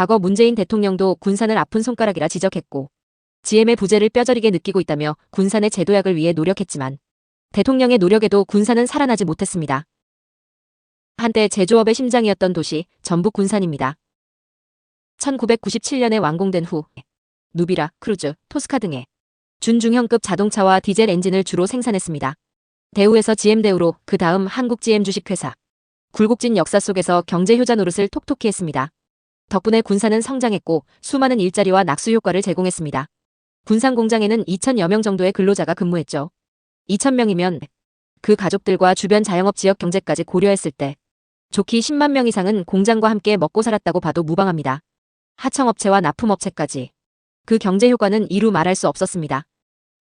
과거 문재인 대통령도 군산을 아픈 손가락이라 지적했고 GM의 부재를 뼈저리게 느끼고 있다며 군산의 제도약을 위해 노력했지만 대통령의 노력에도 군산은 살아나지 못했습니다. 한때 제조업의 심장이었던 도시 전북 군산입니다. 1997년에 완공된 후 누비라, 크루즈, 토스카 등의 준중형급 자동차와 디젤 엔진을 주로 생산했습니다. 대우에서 GM대우로 그 다음 한국 GM 주식회사. 굴곡진 역사 속에서 경제 효자 노릇을 톡톡히 했습니다. 덕분에 군산은 성장했고 수많은 일자리와 낙수 효과를 제공했습니다. 군산 공장에는 2천여 명 정도의 근로자가 근무했죠. 2천명이면 그 가족들과 주변 자영업 지역 경제까지 고려했을 때 좋기 10만 명 이상은 공장과 함께 먹고 살았다고 봐도 무방합니다. 하청업체와 납품업체까지. 그 경제 효과는 이루 말할 수 없었습니다.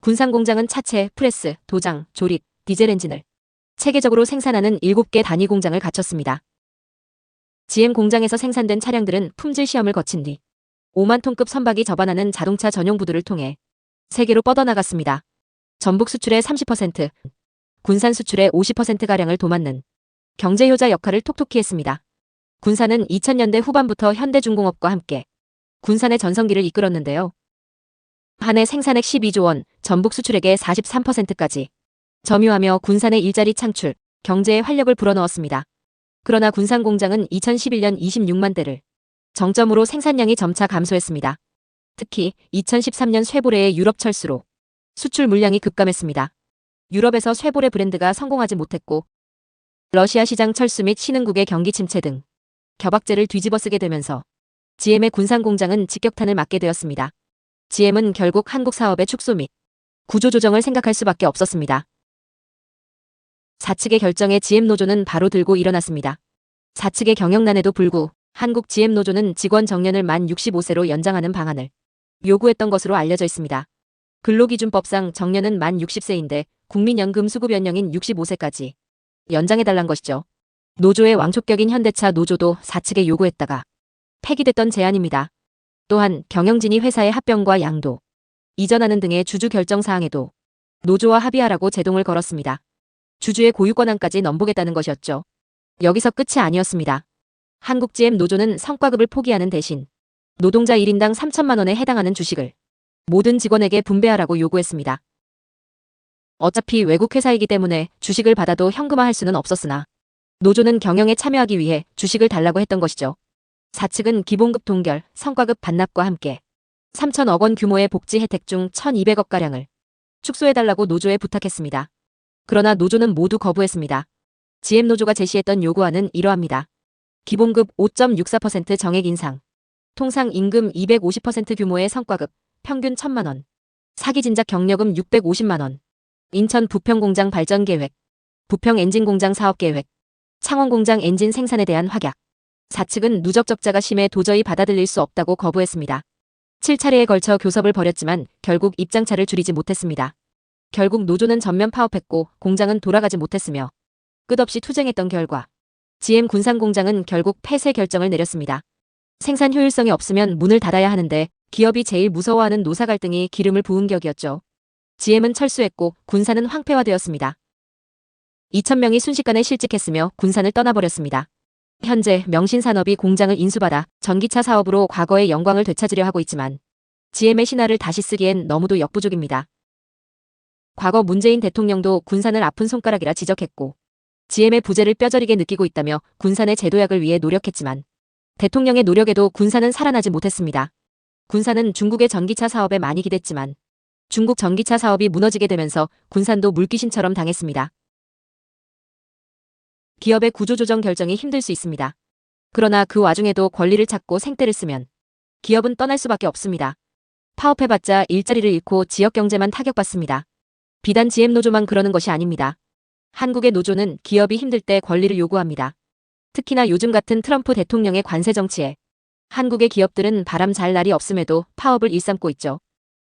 군산 공장은 차체, 프레스, 도장, 조립, 디젤 엔진을 체계적으로 생산하는 7개 단위 공장을 갖췄습니다. GM 공장에서 생산된 차량들은 품질 시험을 거친 뒤 5만 톤급 선박이 접안하는 자동차 전용 부두를 통해 세계로 뻗어나갔습니다. 전북 수출의 30%, 군산 수출의 50%가량을 도맡는 경제효자 역할을 톡톡히 했습니다. 군산은 2000년대 후반부터 현대중공업과 함께 군산의 전성기를 이끌었는데요. 한 해 생산액 12조 원, 전북 수출액의 43%까지 점유하며 군산의 일자리 창출, 경제에 활력을 불어넣었습니다. 그러나 군산 공장은 2011년 26만 대를 정점으로 생산량이 점차 감소했습니다. 특히 2013년 쇠보레의 유럽 철수로 수출 물량이 급감했습니다. 유럽에서 쇠보레 브랜드가 성공하지 못했고 러시아 시장 철수 및 신흥국의 경기 침체 등 겨박제를 뒤집어쓰게 되면서 GM의 군산 공장은 직격탄을 맞게 되었습니다. GM은 결국 한국 사업의 축소 및 구조조정을 생각할 수밖에 없었습니다. 사측의 결정에 GM 노조는 바로 들고 일어났습니다. 사측의 경영난에도 불구 한국 GM 노조는 직원 정년을 만 65세로 연장하는 방안을 요구했던 것으로 알려져 있습니다. 근로기준법상 정년은 만 60세인데 국민연금 수급 연령인 65세까지 연장해달란 것이죠. 노조의 왕초격인 현대차 노조도 사측에 요구했다가 폐기됐던 제안입니다. 또한 경영진이 회사의 합병과 양도, 이전하는 등의 주주 결정 사항에도 노조와 합의하라고 제동을 걸었습니다. 주주의 고유 권한까지 넘보겠다는 것이었죠. 여기서 끝이 아니었습니다. 한국GM 노조는 성과급을 포기하는 대신 노동자 1인당 3천만 원에 해당하는 주식을 모든 직원에게 분배하라고 요구했습니다. 어차피 외국 회사이기 때문에 주식을 받아도 현금화할 수는 없었으나 노조는 경영에 참여하기 위해 주식을 달라고 했던 것이죠. 사측은 기본급 동결, 성과급 반납과 함께 3천억 원 규모의 복지 혜택 중 1,200억가량을 축소해달라고 노조에 부탁했습니다. 그러나 노조는 모두 거부했습니다. GM노조가 제시했던 요구안은 이러합니다. 기본급 5.64% 정액 인상, 통상 임금 250% 규모의 성과급, 평균 1천만원, 사기 진작 경력금 650만원, 인천 부평공장 발전 계획, 부평 엔진 공장 사업 계획, 창원 공장 엔진 생산에 대한 확약. 사측은 누적 적자가 심해 도저히 받아들일 수 없다고 거부했습니다. 7차례에 걸쳐 교섭을 벌였지만 결국 입장차를 줄이지 못했습니다. 결국 노조는 전면 파업했고 공장은 돌아가지 못했으며 끝없이 투쟁했던 결과 GM 군산 공장은 결국 폐쇄 결정을 내렸습니다. 생산 효율성이 없으면 문을 닫아야 하는데 기업이 제일 무서워하는 노사 갈등이 기름을 부은 격이었죠. GM은 철수했고 군산은 황폐화되었습니다. 2천명이 순식간에 실직했으며 군산을 떠나버렸습니다. 현재 명신산업이 공장을 인수받아 전기차 사업으로 과거의 영광을 되찾으려 하고 있지만 GM의 신화를 다시 쓰기엔 너무도 역부족입니다. 과거 문재인 대통령도 군산을 아픈 손가락이라 지적했고 GM의 부재를 뼈저리게 느끼고 있다며 군산의 제도약을 위해 노력했지만 대통령의 노력에도 군산은 살아나지 못했습니다. 군산은 중국의 전기차 사업에 많이 기댔지만 중국 전기차 사업이 무너지게 되면서 군산도 물귀신처럼 당했습니다. 기업의 구조조정 결정이 힘들 수 있습니다. 그러나 그 와중에도 권리를 찾고 생떼를 쓰면 기업은 떠날 수밖에 없습니다. 파업해봤자 일자리를 잃고 지역 경제만 타격받습니다. 비단 GM노조만 그러는 것이 아닙니다. 한국의 노조는 기업이 힘들 때 권리를 요구합니다. 특히나 요즘 같은 트럼프 대통령의 관세 정치에 한국의 기업들은 바람 잘 날이 없음에도 파업을 일삼고 있죠.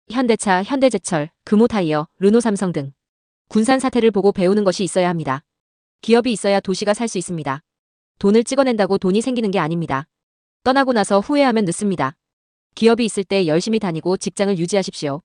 현대차, 현대제철, 금호타이어, 르노삼성 등 군산 사태를 보고 배우는 것이 있어야 합니다. 기업이 있어야 도시가 살 수 있습니다. 돈을 찍어낸다고 돈이 생기는 게 아닙니다. 떠나고 나서 후회하면 늦습니다. 기업이 있을 때 열심히 다니고 직장을 유지하십시오.